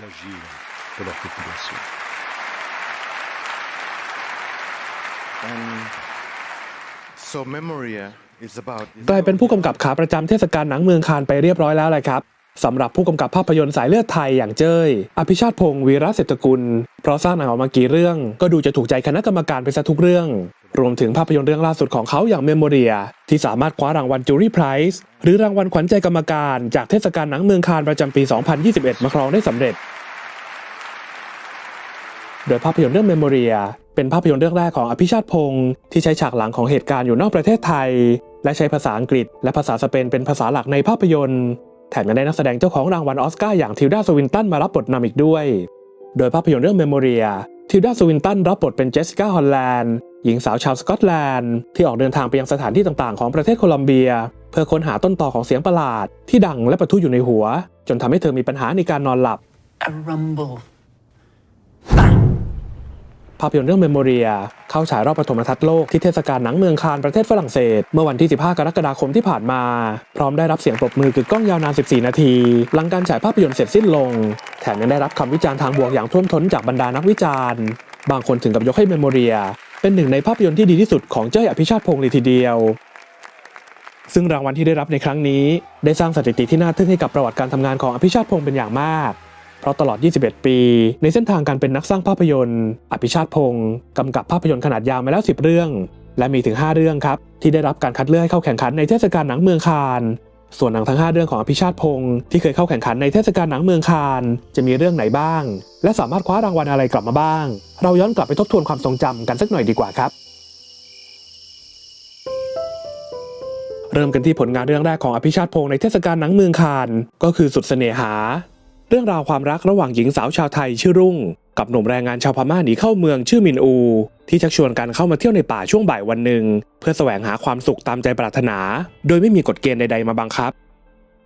d'agir pour leur population. And so Memoria is about กลายเป็นผู้กำกับขาประจำเทศกาลหนังเมืองคานไปเรียบร้อยแล้วแหละครับสำหรับผู้กำกับภาพยนตร์สายเลือดไทยอย่างเจ้ย อภิชาติพงศ์วีระเศรษฐกุล เพราะสร้างหนังออกมากี่เรื่อง ก็ดูจะถูกใจคณะกรรมการไปซะทุกเรื่อง รวมถึงภาพยนตร์เรื่องล่าสุดของเขาอย่างเมมโมเรียที่สามารถคว้ารางวัลจูรี่ไพรส์หรือรางวัลขวัญใจกรรมการจากเทศกาลหนังเมืองคานประจำปี 2021 มาครองได้สำเร็จ โดยภาพยนตร์เรื่องเมมโมเรียเป็นภาพยนตร์เรื่องแรกของอภิชาติพงศ์ที่ใช้ฉากหลังของเหตุการณ์อยู่นอกประเทศไทย และใช้ภาษาอังกฤษ และภาษาสเปนเป็นภาษาหลักในภาพยนตร์แถมยังได้นักแสดงเจ้าของรางวัลออสการ์อย่างทิลดาสวินตันมารับบทนำอีกด้วย โดยภาพยนตร์เรื่องเมมโมเรียทิลดาสวินตันรับบทเป็นเจสสิก้าฮอลแลนด์ หญิงสาวชาวสกอตแลนด์ที่ออกเดินทางไปยังสถานที่ต่างๆ ของประเทศโคลอมเบีย เพื่อค้นหาต้นตอของเสียงประหลาด ที่ดังและประทุอยู่ในหัว จนทำให้เธอมีปัญหาในการนอนหลับ a rumble. ภาพยนตร์เรื่องเมมโมเรียเข้าฉายรอบปฐมทัศน์โลกที่เทศกาลหนังเมืองคานประเทศฝรั่งเศส เมื่อวันที่ 15 กรกฎาคมที่ผ่านมา พร้อมได้รับเสียงปรบมือกึกก้องยาวนาน 14 นาที หลังการฉายภาพยนตร์เสร็จสิ้นลง แถมยังได้รับคำวิจารณ์ทางบวกอย่างท่วมท้นจากบรรดานักวิจารณ์ บางคนถึงกับยกให้เมมโมเรีย เป็นหนึ่งในภาพยนตร์ที่ดีที่สุดของเจ้ยอภิชาติพงศ์เลยทีเดียว ซึ่งรางวัลที่ได้รับในครั้งนี้ ได้สร้างสถิติที่น่าทึ่งให้กับประวัติการทำงานของอภิชาติพงศ์เป็นอย่างมาก เพราะตลอด 21 ปี ในเส้นทางการเป็นนักสร้างภาพยนตร์ อภิชาติพงศ์กำกับภาพยนตร์ขนาดยาวมาแล้ว 10 เรื่อง และมีถึง 5 เรื่องครับที่ได้รับการคัดเลือกให้เข้าแข่งขันในเทศกาลหนังเมืองคาน ส่วนหนังทั้ง 5 เรื่องของอภิชาติพงศ์ที่เคยเข้าแข่งขันในเทศกาลหนังเมืองคานจะมีเรื่องไหนบ้าง และสามารถคว้ารางวัลอะไรกลับมาบ้าง เราย้อนกลับไปทบทวนความทรงจำกันสักหน่อยดีกว่าครับ เริ่มกันที่ผลงานเรื่องแรกของอภิชาติพงศ์ในเทศกาลหนังเมืองคานก็คือสุดเสน่หา เรื่องราวความรักระหว่างหญิงสาวชาวไทยชื่อรุ่ง กับหนุ่มแรงงานชาวพม่าหนีเข้าเมืองชื่อมินอู ที่ชักชวนกันเข้ามาเที่ยวในป่าช่วงบ่ายวันหนึ่ง เพื่อแสวงหาความสุขตามใจปรารถนา โดยไม่มีกฎเกณฑ์ใด ๆ มาบังคับ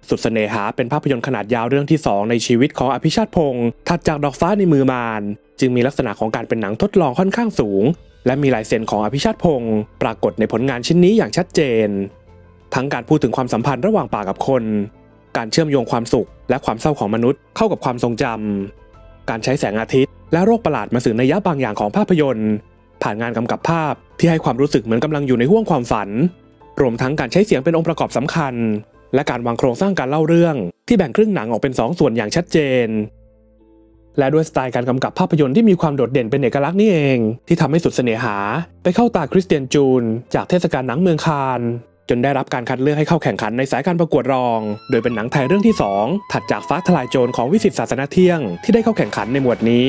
สุดเสน่หาเป็นภาพยนตร์ขนาดยาวเรื่องที่ 2 ในชีวิตของอภิชาติพงศ์ถัดจากดอกฟ้าในมือมารจึงมีลักษณะของการเป็นหนังทดลองค่อนข้างสูง และมีลายเซ็นของอภิชาติพงศ์ปรากฏในผลงานชิ้นนี้อย่างชัดเจน ทั้งการพูดถึงความสัมพันธ์ระหว่างป่ากับคน การเชื่อมโยงความสุขและความเศร้าของมนุษย์เข้ากับความทรงจำ การใช้แสงอาทิตย์ และโรคประหลาดมาสื่อนัยยะบางอย่างของภาพยนตร์ ผ่านงานกำกับภาพที่ให้ความรู้สึกเหมือนกำลังอยู่ในห้วงความฝัน รวมทั้งการใช้เสียงเป็นองค์ประกอบสำคัญ และการวางโครงสร้างการเล่าเรื่อง ที่แบ่งครึ่งหนังออกเป็นสองส่วนอย่างชัดเจน และด้วยสไตล์การกำกับภาพยนตร์ที่มีความโดดเด่นเป็นเอกลักษณ์นี่เอง ที่ทำให้สุดเสน่หา ไปเข้าตาคริสเตียนจูน จากเทศกาลหนังเมืองคาน จนได้รับการคัดเลือกให้เข้าแข่งขันในสายการประกวดรอง โดยเป็นหนังไทยเรื่องที่ 2 ถัดจากฟ้าทลายโจรของวิสิตศาสนาเที่ยง ที่ได้เข้าแข่งขันในหมวดนี้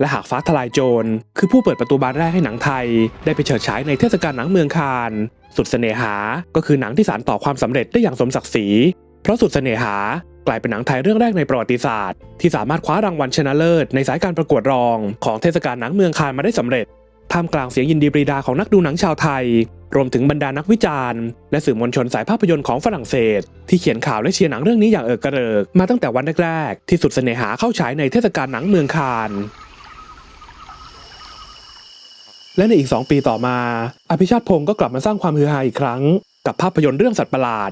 และหากฟ้าทลายโจร คือผู้เปิดประตูบานแรกให้หนังไทย ได้ไปเฉิดฉายในเทศกาลหนังเมืองคานสุดเสน่หา ก็คือหนังที่สานต่อความสำเร็จได้อย่างสมศักดิ์ศรี เพราะสุดเสน่หากลายเป็นหนังไทยเรื่องแรกในประวัติศาสตร์ ที่สามารถคว้ารางวัลชนะเลิศในสายการประกวดรอง ของเทศกาลหนังเมืองคานมาได้สำเร็จ ท่ามกลางเสียงยินดีปรีดาของนักดูหนังชาวไทย รวมถึงบรรดานักวิจารณ์ และสื่อมวลชนสายภาพยนตร์ของฝรั่งเศส ที่เขียนข่าวและเชียร์หนังเรื่องนี้อย่างเอิกกระเริก มาตั้งแต่วันแรกๆที่สุดเสน่หาเข้าฉายในเทศกาลหนังเมืองคานและในอีก 2 ปีต่อมา อภิชาติพงศ์ก็กลับมาสร้างความฮือฮาอีกครั้ง กับภาพยนตร์เรื่องสัตว์ประหลาด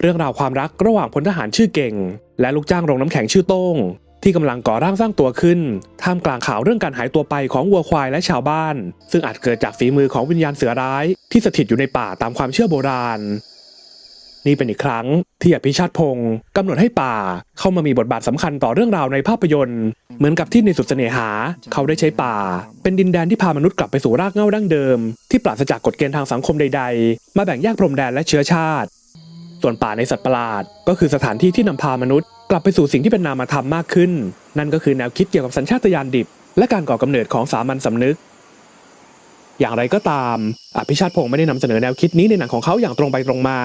เรื่องราวความรักระหว่างพลทหารชื่อเก่ง และลูกจ้างโรงน้ำแข็งชื่อโต้ง ที่กำลังก่อร่างสร้างตัวขึ้น ท่ามกลางข่าวเรื่องการหายตัวไปของวัวควายและชาวบ้าน ซึ่งอาจเกิดจากฝีมือของวิญญาณเสือร้าย ที่สถิตอยู่ในป่าตามความเชื่อโบราณ นี่เป็นอีกครั้งที่อภิชาติพงศ์กำหนดให้ป่าเข้ามามีบทบาทสำคัญต่อเรื่องราวในภาพยนตร์ เหมือนกับที่ในสุดเสน่หา เขาได้ใช้ป่า เป็นดินแดนที่พามนุษย์กลับไปสู่รากเหง้าดั้งเดิม ที่ปราศจากกฎเกณฑ์ทางสังคมใด ๆ มาแบ่งแยกพรมแดนและเชื้อชาติ ส่วนป่าในสัตว์ประหลาด ก็คือสถานที่ที่นำพามนุษย์ กลับไปสู่สิ่งที่เป็นนามธรรมมากขึ้น นั่นก็คือแนวคิดเกี่ยวกับสัญชาตญาณดิบ และการก่อกำเนิดของสามัญสำนึก อย่างไรก็ตาม อภิชาติพงศ์ไม่ได้นำเสนอแนวคิดนี้ในหนังของเขาอย่างตรงไปตรงมา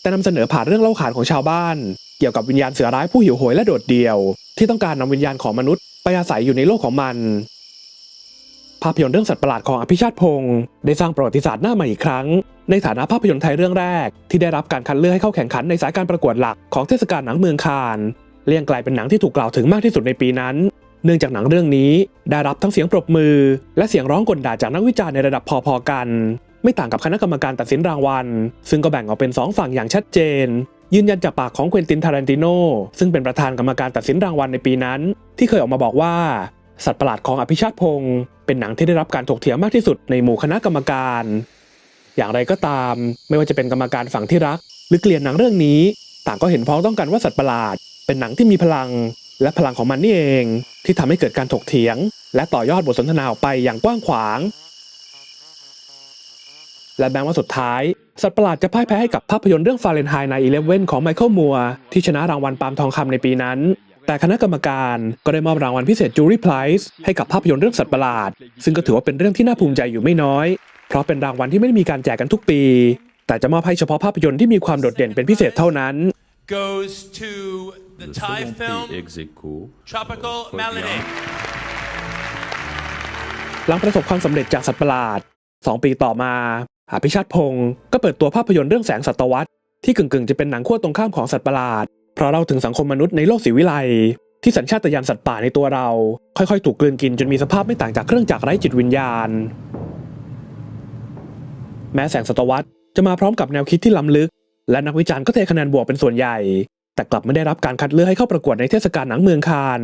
แต่นำเสนอผ่านเรื่องเล่าขานของชาวบ้าน เกี่ยวกับวิญญาณเสือร้ายผู้หิวโหยและโดดเดี่ยว ที่ต้องการนำวิญญาณของมนุษย์ไปอาศัยอยู่ในโลกของมัน ภาพยนตร์เรื่องสัตว์ประหลาดของอภิชาติพงศ์ได้สร้างประวัติศาสตร์หน้าใหม่อีกครั้ง ในฐานะภาพยนตร์ไทยเรื่องแรก ที่ได้รับการคัดเลือกให้เข้าแข่งขันในสายการประกวดหลักของเทศกาลหนังเมืองคาน เลี่ยงกลายเป็นหนังที่ถูกกล่าวถึงมากที่สุดในปีนั้น เนื่องจากหนังเรื่องนี้ได้รับทั้งเสียงปรบมือ และเสียงร้องกลด่าจากนักวิจารณ์ในระดับพอๆกัน ไม่ต่างกับคณะกรรมการตัดสินรางวัล ซึ่งก็แบ่งออกเป็นสองฝั่งอย่างชัดเจน ยืนยันจากปากของเควินตินทารันติโนซึ่งเป็นประธานกรรมการตัดสินรางวัลในปีนั้น ที่เคยออกมาบอกว่า สัตว์ประหลาดของอภิชาติพงศ์เป็นหนังที่ได้รับการถกเถียงมากที่สุดในหมู่คณะกรรมการอย่างไรก็ตาม ไม่ว่าจะเป็นกรรมการฝั่งที่รัก หรือเกลียดหนังเรื่องนี้ ต่างก็เห็นพ้องต้องกันว่าสัตว์ประหลาด เป็นหนังที่มีพลัง และพลังของมันนี่เอง ที่ทำให้เกิดการถกเถียง และต่อยอดบทสนทนาออกไปอย่างกว้างขวาง และแม้ว่าสุดท้าย สัตว์ประหลาดจะพ่ายแพ้ให้กับภาพยนตร์เรื่องฟาเรนไฮน์ในอีเลฟเว่นของไมเคิลมัวที่ชนะรางวัลปาล์มทองคำในปีนั้นแต่คณะกรรมการก็ได้มอบรางวัลพิเศษจูรี่ไพรส์ให้กับภาพยนตร์เรื่องสัตว์ประหลาด ซึ่งก็ถือว่าเป็นเรื่องที่น่าภูมิใจอยู่ไม่น้อย เพราะเป็นรางวัลที่ไม่ได้มีการแจกกันทุกปี แต่จะมอบให้เฉพาะภาพยนตร์ที่มีความโดดเด่นเป็นพิเศษเท่านั้น goes to Le Thai second film prix ex aequo Tropical for Melody. Beyond. หลังประสบความสำเร็จจากสัตว์ประหลาด 2 ปีต่อมาอภิชาติพงศ์ก็เปิดตัวภาพยนตร์เรื่องแสงสัตวรรษที่กึ่งๆ จะเป็นหนังขั้วตรงข้ามของสัตว์ประหลาด เพราะเราถึงสังคมมนุษย์ในโลกสีวิไลที่สัญชาตญาณสัตว์ป่าในตัวเรา ค่อยๆ ถูกกลืนกินจนมีสภาพไม่ต่างจากเครื่องจักรไร้จิตวิญญาณ แม้แสงสัตวรรษจะมาพร้อมกับแนวคิดที่ล้ำลึก และนักวิจารณ์ก็เทคะแนนบวกเป็นส่วนใหญ่ แต่กลับไม่ได้รับการคัดเลือกให้เข้าประกวดในเทศกาลหนังเมืองคาน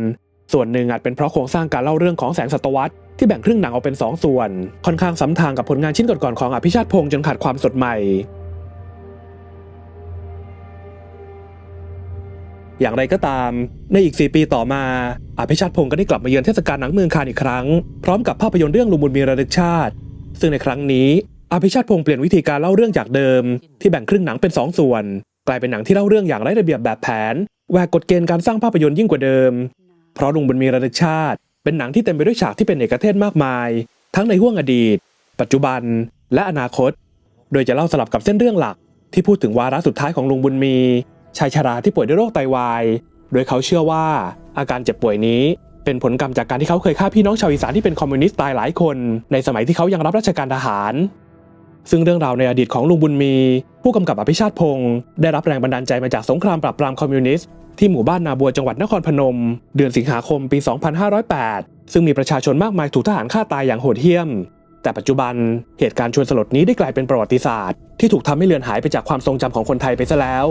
ส่วนหนึ่งอาจเป็นเพราะโครงสร้างการเล่าเรื่องของแสงสตวรรษที่แบ่งครึ่งหนังออกเป็น 2 ส่วน ค่อนข้างซ้ำทางกับผลงานชิ้นก่อนๆของอภิชาติพงษ์จนขาดความสดใหม่ อย่างไรก็ตาม ในอีก 4 ปีต่อมาอภิชาติพงศ์ก็ได้กลับมาเยือนเทศกาลหนังเมืองคานอีกครั้ง พร้อมกับภาพยนตร์เรื่องลุงบุญมีระลึกชาติ ซึ่งในครั้งนี้อภิชาติพงศ์เปลี่ยนวิธีการเล่าเรื่องจากเดิม ที่แบ่งครึ่งหนังเป็น 2 ส่วน กลายเป็นหนังที่เล่าเรื่องอย่างไร้ระเบียบแบบแผนแหวกกฎเกณฑ์การสร้างภาพยนตร์ยิ่งกว่าเดิม เพราะลุงบุญมีระลึกชาติ เป็นหนังที่เต็มไปด้วยฉากที่เป็นเอกเทศมากมาย ทั้งในห้วงอดีต ปัจจุบัน และอนาคต โดยจะเล่าสลับกับเส้นเรื่องหลัก ที่พูดถึงวาระสุดท้ายของลุงบุญมี ชายชราที่ป่วยด้วยโรคไตวาย โดยเขาเชื่อว่าอาการเจ็บป่วยนี้ เป็นผลกรรมจากการที่เขาเคยฆ่าพี่น้องชาวอีสานที่เป็นคอมมิวนิสต์ตายหลายคน ในสมัยที่เขายังรับราชการทหาร ซึ่งเรื่องราวในอดีตของลุงบุญมี ผู้กำกับอภิชาติพงศ์ได้รับแรงบันดาลใจมาจากสงครามปราบปรามคอมมิวนิสต์ที่หมู่บ้านนาบัวจังหวัดนครพนม เดือนสิงหาคมปี 2508 ซึ่งมีประชาชนมากมายถูกทหารฆ่าตายอย่างโหดเหี้ยม แต่ปัจจุบันเหตุการณ์ชวนสลดนี้ได้กลายเป็นประวัติศาสตร์ที่ถูกทำให้เลือนหายไปจากความทรงจำของคนไทยไปซะแล้ว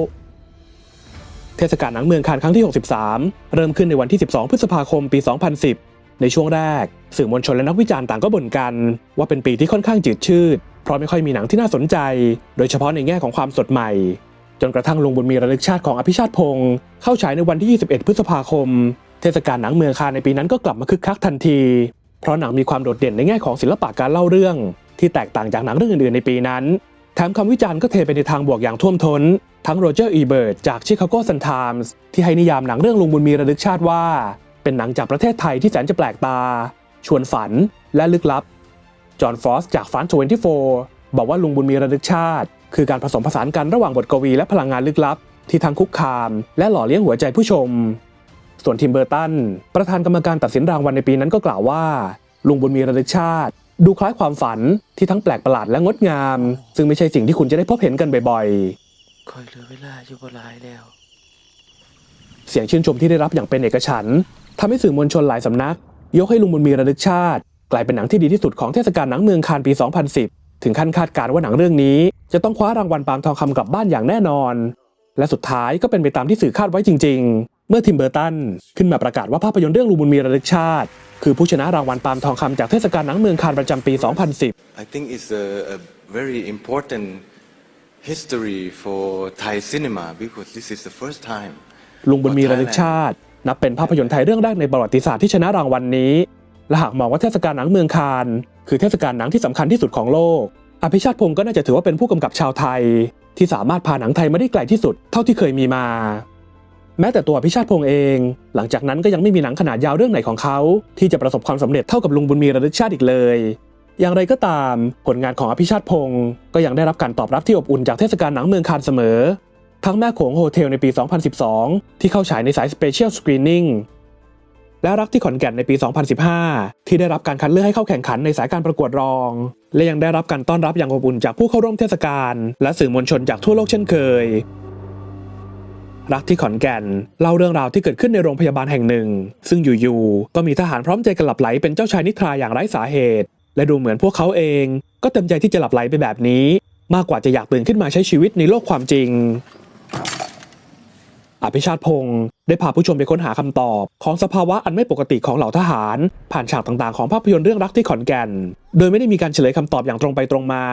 เทศกาลหนังเมืองคานครั้งที่ 63 เริ่มขึ้นในวันที่ 12 พฤษภาคมปี 2010 ในช่วงแรก สื่อมวลชนและนักวิจารณ์ต่างก็บ่นกัน ว่าเป็นปีที่ค่อนข้างจืดชืด เพราะไม่ค่อยมีหนังที่น่าสนใจ โดยเฉพาะในแง่ของความสดใหม่ จนกระทั่งลุงบุญมีระลึกชาติของอภิชาติพงศ์เข้าฉายในวันที่ 21 พฤษภาคม เทศกาลหนังเมืองคานในปีนั้นก็กลับมาคึกคักทันที เพราะหนังมีความโดดเด่นในแง่ของศิลปะการเล่าเรื่อง ที่แตกต่างจากหนังเรื่องอื่นๆในปีนั้นแถมคำวิจารณ์ก็เทไปในทางบวกอย่างท่วมท้น ทั้งโรเจอร์อีเบิร์ตจากชิคาโกซันไทมส์ที่ให้นิยามหนังเรื่องลุงบุญมีระลึกชาติว่า เป็นหนังจากประเทศไทยที่แสนจะแปลกตา ชวนฝันและลึกลับ จอห์นฟรอสจากฟรานต์24บอกว่าลุงบุญมีระลึกชาติ คือการผสมผสานกันระหว่างบทกวีและพลังงานลึกลับ ที่ทั้งคุกคาม และหล่อเลี้ยงหัวใจผู้ชม ส่วนทิมเบอร์ตัน ประธานกรรมการตัดสินรางวัลในปีนั้นก็กล่าวว่า ลุงบุญมีระลึกชาติ ดูคล้ายความฝันที่ทั้งแปลกประหลาดและงดงาม ซึ่งไม่ใช่สิ่งที่คุณจะได้พบเห็นกันบ่อยๆคอยเหลือเวลาอยู่บ่หลายแล้วเสียงชื่นชมที่ได้รับอย่างเป็นเอกฉันท์ทำให้สื่อมวลชนหลายสำนัก ยกให้ลุงบุญมีระลึกชาติ กลายเป็นหนังที่ดีที่สุดของเทศกาลหนังเมืองคานปี 2010 ถึงขั้นคาดการณ์ว่าหนังเรื่องนี้ จะต้องคว้ารางวัลปาล์มทองคำกลับบ้านอย่างแน่นอน และสุดท้ายก็เป็นไปตามที่สื่อคาดไว้จริง ๆ เมื่อทิมเบอร์ตันขึ้นมาประกาศว่าภาพยนตร์เรื่องลุงบุญมีระลึกชาติ คือผู้ชนะรางวัลปาล์มทองคำจากเทศกาลหนังเมืองคานประจำปี 2010 I think it's a, a very important history for Thai cinema because this is the first time ลุงบุญมี for ระลึก Thailand ชาติ นับเป็นภาพยนตร์ไทยเรื่องแรกในประวัติศาสตร์ที่ชนะรางวัลนี้ และหากมองว่าเทศกาลหนังเมืองคานคือเทศกาลหนังที่สำคัญที่สุดของโลก อภิชาติพงศ์ก็น่าจะถือว่าเป็นผู้กำกับชาวไทย ที่สามารถพาหนังไทยมาได้ไกลที่สุดเท่าที่เคยมีมา แม้แต่ตัวอภิชาติพงศ์เอง หลังจากนั้นก็ยังไม่มีหนังขนาดยาวเรื่องไหนของเขา ที่จะประสบความสำเร็จเท่ากับลุงบุญมีระลึกชาติอีกเลย อย่างไรก็ตาม ผลงานของอภิชาติพงศ์ก็ยังได้รับการตอบรับที่อบอุ่นจากเทศกาลหนังเมืองคานเสมอ ทั้งแม่โขงโฮเทลในปี 2012 ที่เข้าฉายในสาย Special Screening และรักที่ขอนแก่นในปี 2015 ที่ได้รับการคัดเลือกให้เข้าแข่งขันในสายการประกวดรอง และยังได้รับการต้อนรับอย่างอบอุ่นจากผู้เข้าร่วมเทศกาลและสื่อมวลชนจากทั่วโลกเช่นเคย รักที่ขอนแก่นเล่าเรื่องราวที่เกิดขึ้นในโรงพยาบาลแห่งหนึ่ง ซึ่งอยู่ๆก็มีทหารพร้อมใจกันหลับไหลเป็นเจ้าชายนิทราอย่างไร้สาเหตุ และดูเหมือนพวกเขาเองก็เต็มใจที่จะหลับไหลไปแบบนี้ มากกว่าจะอยากตื่นขึ้นมาใช้ชีวิตในโลกความจริง อภิชาติพงศ์ได้พาผู้ชมไปค้นหาคำตอบ ของสภาวะอันไม่ปกติของเหล่าทหาร ผ่านฉากต่างๆของภาพยนตร์เรื่องรักที่ขอนแก่น โดยไม่ได้มีการเฉลยคำตอบอย่างตรงไปตรงมา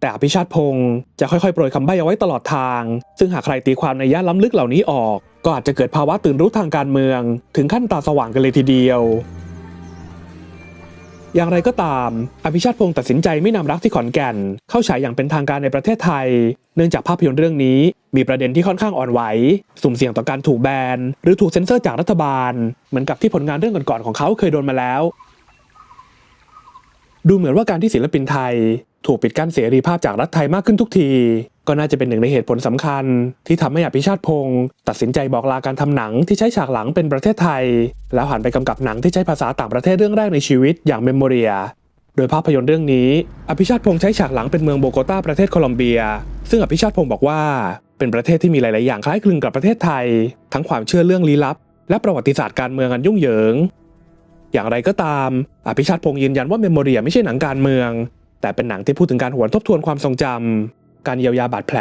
แต่อภิชาติพงศ์จะค่อยๆ โปรยคำใบ้เอาไว้ตลอดทาง ซึ่งหากใครตีความในย่าล้ำลึกเหล่านี้ออก ก็อาจจะเกิดภาวะตื่นรู้ทางการเมือง ถึงขั้นตาสว่างกันเลยทีเดียว อย่างไรก็ตาม อภิชาติพงศ์ตัดสินใจไม่นำรักที่ขอนแก่น เข้าฉายอย่างเป็นทางการในประเทศไทย เนื่องจากภาพยนตร์เรื่องนี้ มีประเด็นที่ค่อนข้างอ่อนไหว สุ่มเสี่ยงต่อการถูกแบน หรือถูกเซ็นเซอร์จากรัฐบาล เหมือนกับที่ผลงานเรื่องก่อนๆของเขาเคยโดนมาแล้ว ดูเหมือนว่าการที่ศิลปินไทย ถูกปิดกั้นเสรีภาพจากรัฐไทยมากขึ้นทุกที ก็น่าจะเป็นหนึ่งในเหตุผลสำคัญ ที่ทำให้อภิชาติพงศ์ตัดสินใจบอกลาการทำหนังที่ใช้ฉากหลังเป็นประเทศไทย แล้วหันไปกำกับหนังที่ใช้ภาษาต่างประเทศเรื่องแรกในชีวิตอย่างเมมโมเรียโดยภาพยนตร์เรื่องนี้ อภิชาติพงศ์ใช้ฉากหลังเป็นเมืองโบโกตาประเทศโคลอมเบีย ซึ่งอภิชาติพงศ์บอกว่า เป็นประเทศที่มีหลาย ๆ อย่างคล้ายคลึงกับประเทศไทย ทั้งความเชื่อเรื่องลี้ลับ และประวัติศาสตร์การเมืองอันยุ่งเหยิง อย่างไรก็ตาม อภิชาติพงศ์ยืนยันว่าเมมโมเรียไม่ใช่หนังการเมือง แต่เป็นหนังที่พูดถึงการหวนทบทวนความทรงจำ การเยียวยาบาดแผล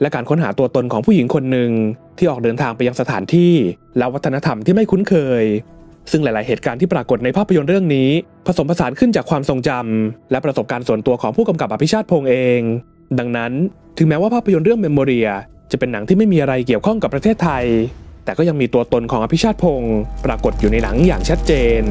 และการค้นหาตัวตนของผู้หญิงคนหนึ่งที่ออกเดินทางไปยังสถานที่ และวัฒนธรรมที่ไม่คุ้นเคย ซึ่งหลาย ๆ เหตุการณ์ที่ปรากฏในภาพยนตร์เรื่องนี้ ผสมผสานขึ้นจากความทรงจำและประสบการณ์ส่วนตัวของผู้กำกับอภิชาติพงศ์เอง ดังนั้น ถึงแม้ว่าภาพยนตร์เรื่องเมมโมเรียจะเป็นหนังที่ไม่มีอะไรเกี่ยวข้องกับประเทศไทย แต่ก็ยังมีตัวตนของอภิชาติพงศ์ปรากฏอยู่ในหนังอย่างชัดเจน